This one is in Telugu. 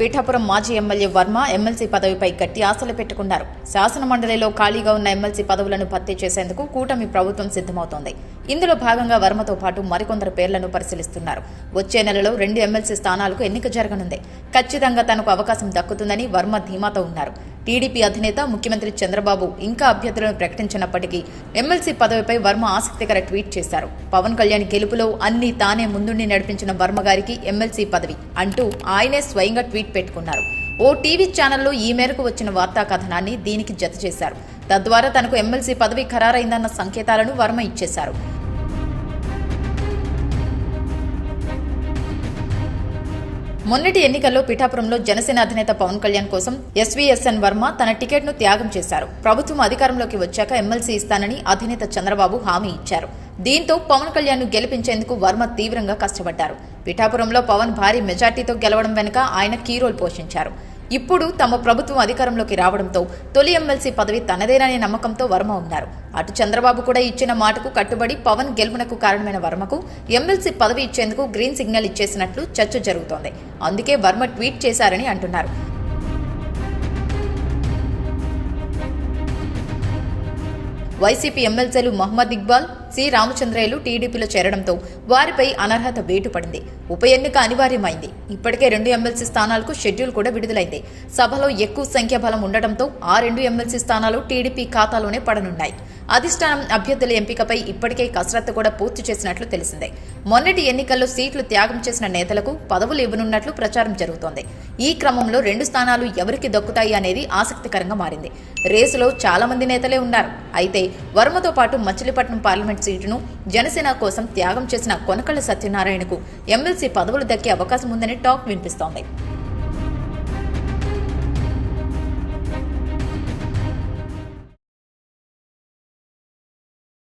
పీఠాపురం మాజీ ఎమ్మెల్యే వర్మ ఎమ్మెల్సీ పదవిపై గట్టి ఆశలు పెట్టుకున్నారు. శాసన మండలిలో ఖాళీగా ఉన్న ఎమ్మెల్సీ పదవులను భర్తీ చేసేందుకు కూటమి ప్రభుత్వం సిద్ధమవుతోంది. ఇందులో భాగంగా వర్మతో పాటు మరికొందరు పేర్లను పరిశీలిస్తున్నారు. వచ్చే నెలలో రెండు ఎమ్మెల్సీ స్థానాలకు ఎన్నిక జరగనుంది. ఖచ్చితంగా తనకు అవకాశం దక్కుతుందని వర్మ ధీమాతో ఉన్నారు. టీడీపీ అధినేత ముఖ్యమంత్రి చంద్రబాబు ఇంకా అభ్యర్థులను ప్రకటించినప్పటికీ ఎమ్మెల్సీ పదవిపై వర్మ ఆసక్తికర ట్వీట్ చేశారు. పవన్ కళ్యాణ్ గెలుపులో అన్ని తానే ముందుండి నడిపించిన వర్మ గారికి ఎమ్మెల్సీ పదవి అంటూ ఆయనే స్వయంగా ట్వీట్ పెట్టుకున్నారు. ఓ టీవీ ఛానల్లో ఈ మేరకు వచ్చిన వార్తా కథనాన్ని దీనికి జత చేశారు. తద్వారా తనకు ఎమ్మెల్సీ పదవి ఖరారైందన్న సంకేతాలను వర్మ ఇచ్చేశారు. మొన్నటి ఎన్నికల్లో పిఠాపురంలో జనసేన అధినేత పవన్ కళ్యాణ్ కోసం ఎస్వీఎస్ఎన్ వర్మ తన టికెట్ను త్యాగం చేశారు. ప్రభుత్వం అధికారంలోకి వచ్చాక ఎమ్మెల్సీ ఇస్తానని అధినేత చంద్రబాబు హామీ ఇచ్చారు. దీంతో పవన్ కళ్యాణ్ను గెలిపించేందుకు వర్మ తీవ్రంగా కష్టపడ్డారు. పిఠాపురంలో పవన్ భారీ మెజార్టీతో గెలవడం వెనుక ఆయన కీ రోల్ పోషించారు. ఇప్పుడు తమ ప్రభుత్వం అధికారంలోకి రావడంతో తొలి ఎమ్మెల్సీ పదవి తనదేననే నమ్మకంతో వర్మ ఉన్నారు. అటు చంద్రబాబు కూడా ఇచ్చిన మాటకు కట్టుబడి పవన్ గెలుపునకు కారణమైన వర్మకు ఎమ్మెల్సీ పదవి ఇచ్చేందుకు గ్రీన్ సిగ్నల్ ఇచ్చేసినట్లు చర్చ జరుగుతోంది. అందుకే వర్మ ట్వీట్ చేశారని అంటున్నారు. వైసీపీ ఎమ్మెల్సీలు మహమ్మద్ ఇక్బాల్ సి. రామచంద్రయ్యలు టీడీపీలో చేరడంతో వారిపై అనర్హత వేటు పడింది ఉప ఎన్నిక అనివార్యమైంది. ఇప్పటికే రెండు ఎమ్మెల్సీ స్థానాలకు షెడ్యూల్ కూడా విడుదలైంది. సభలో ఎక్కువ సంఖ్య బలం ఉండటంతో ఆ రెండు ఎమ్మెల్సీ స్థానాలు టీడీపీ ఖాతాలోనే పడనున్నాయి. అధిష్టానం అభ్యర్థుల ఎంపికపై ఇప్పటికే కసరత్తు కూడా పూర్తి చేసినట్లు తెలిసిందే. మొన్నటి ఎన్నికల్లో సీట్లు త్యాగం చేసిన నేతలకు పదవులు ఇవ్వనున్నట్లు ప్రచారం జరుగుతోంది. ఈ క్రమంలో రెండు స్థానాలు ఎవరికి దక్కుతాయి అనేది ఆసక్తికరంగా మారింది. రేసులో చాలా మంది నేతలే ఉన్నారు. అయితే వర్మతో పాటు మచిలీపట్నం పార్లమెంట్ సీటును జనసేన కోసం త్యాగం చేసిన కొనకళ్ళ సత్యనారాయణకు ఎమ్మెల్సీ పదవులు దక్కే అవకాశం ఉందని టాక్ వినిపిస్తోంది.